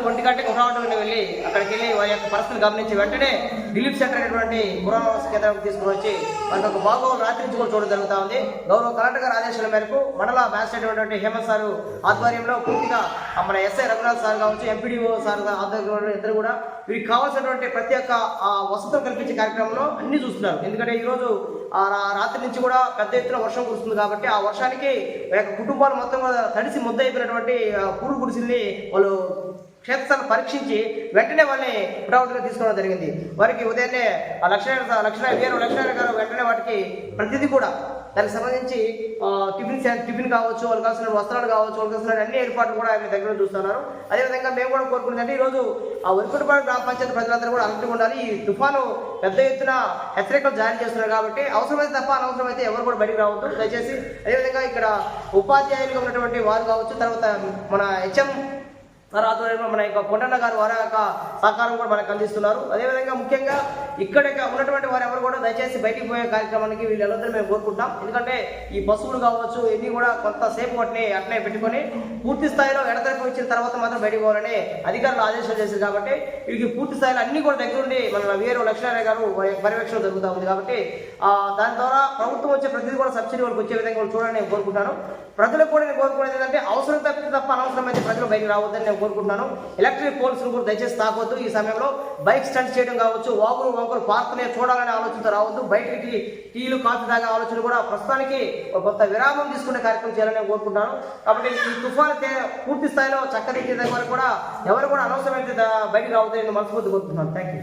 ఒంటి గంటకు హుటాహుటిన వెళ్ళి అక్కడికి వెళ్ళి వారి యొక్క పరిస్థితిని గమనించి వెంటనే దిలీప్ సెంటర్ అయినటువంటి పురాణవాస కేంద్రానికి తీసుకుని వచ్చి మనకు ఒక భాగం రాత్రి కూడా చూడడం జరుగుతూ ఉంది. గౌరవ కలెక్టర్ గారి ఆదేశాల మేరకు మండల మ్యాజిస్ట్రేట్ అయినటువంటి హేమంత్ సార్ ఆధ్వర్యంలో పూర్తిగా మన ఎస్ఐ రఘునాథ్ సార్ కావచ్చు ఎంపీడీఓ సార్ ఆధ్వర్యంలో ఇద్దరు కూడా వీరికి కావాల్సినటువంటి ప్రతి ఒక్క ఆ, వసతులు కల్పించే కార్యక్రమంలో అన్ని చూస్తున్నారు. ఎందుకంటే ఈరోజు రాత్రి నుంచి కూడా పెద్ద ఎత్తున వర్షం కురుస్తుంది కాబట్టి ఆ వర్షానికి కుటుంబాలు మొత్తం కూడా తడిసి ముద్దయిపోయినటువంటి ఆ, పూరు గుడిసిల్ని వాళ్ళు క్షేత్రాన్ని పరీక్షించి వెంటనే వాళ్ళని పుటావుతుగా తీసుకోవడం జరిగింది. వారికి ఉదయాన్నే ఆ లక్ష్మణ లక్ష్మణ వీరు లక్ష్మణ గారు వెంటనే వాటికి ప్రతిదీ కూడా దానికి సంబంధించి టిఫిన్ టిఫిన్ కావచ్చు వాళ్ళకి కావాల్సిన వస్త్రాలు కావచ్చు వాళ్ళకి కావాల్సిన అన్ని ఏర్పాట్లు కూడా ఆయన దగ్గర చూస్తున్నారు. అదేవిధంగా మేము కూడా కోరుకుంటుందంటే ఈరోజు ఆ వరికుంటపాడు గ్రామ పంచాయతీ ప్రజలందరూ కూడా అలర్ట్గా ఉండాలి ఈ తుఫాను పెద్ద ఎత్తున హెచ్చరికలు జారీ చేస్తున్నారు కాబట్టి అవసరమైతే తప్ప అనవసరమైతే ఎవరు కూడా బయటికి రావద్దు. దయచేసి అదేవిధంగా ఇక్కడ ఉపాధ్యాయులుగా ఉన్నటువంటి వారు కావచ్చు తర్వాత మన హెచ్ఎం సార్ ఆధ్వర్యంలో మన యొక్క కొండన్న గారు వారి యొక్క సహకారం కూడా మనకు అందిస్తున్నారు. అదేవిధంగా ముఖ్యంగా ఇక్కడ ఉన్నటువంటి వారు ఎవరు కూడా దయచేసి బయటికి పోయే కార్యక్రమానికి వీళ్ళందరూ మేము కోరుకుంటాం. ఎందుకంటే ఈ పశువులు కావచ్చు ఇవన్నీ కూడా కొంతసేపు వాటిని అట్నే పెట్టుకొని పూర్తి స్థాయిలో ఎడతెరపు ఇచ్చిన తర్వాత మాత్రం బయటికి పోవాలని అధికారులు ఆదేశాలు చేశారు కాబట్టి వీరికి పూర్తి స్థాయిలో అన్ని కూడా దగ్గరుండి మన వీరు లక్ష్మీనారాయణ గారు పర్యవేక్షణ జరుగుతూ ఉంది కాబట్టి దాని ద్వారా ప్రభుత్వం వచ్చే ప్రతిదీ కూడా సబ్సిడీ వాళ్ళకి వచ్చే విధంగా చూడాలని నేను కోరుకుంటాను. ప్రజలకు కూడా నేను కోరుకునేది ఏంటంటే అవసరం తప్ప అనవసరమైతే ప్రజలు బయటకు రావద్దని నేను కోరుకుంటున్నాను. ఎలక్ట్రిక్ పోల్స్ కూడా దయచేసి తాకొద్దు ఈ సమయంలో బైక్ స్టంట్ చేయడం కావచ్చు వాకులు వంకులు పార్కునే చూడాలనే ఆలోచనతో రావద్దు. బయటకి టీలు కాఫీ తాగే ఆలోచన కూడా ప్రస్తుతానికి ఒక కొత్త విరామం తీసుకునే కార్యక్రమం చేయాలని నేను కోరుకుంటున్నాను. కాబట్టి ఈ తుఫాను పూర్తి స్థాయిలో చక్కదిద్దే వరకు కూడా ఎవరు కూడా అనవసరమైతే బయటకు రావద్దని నేను మనస్ఫూర్తి కోరుకుంటున్నాను. Thank you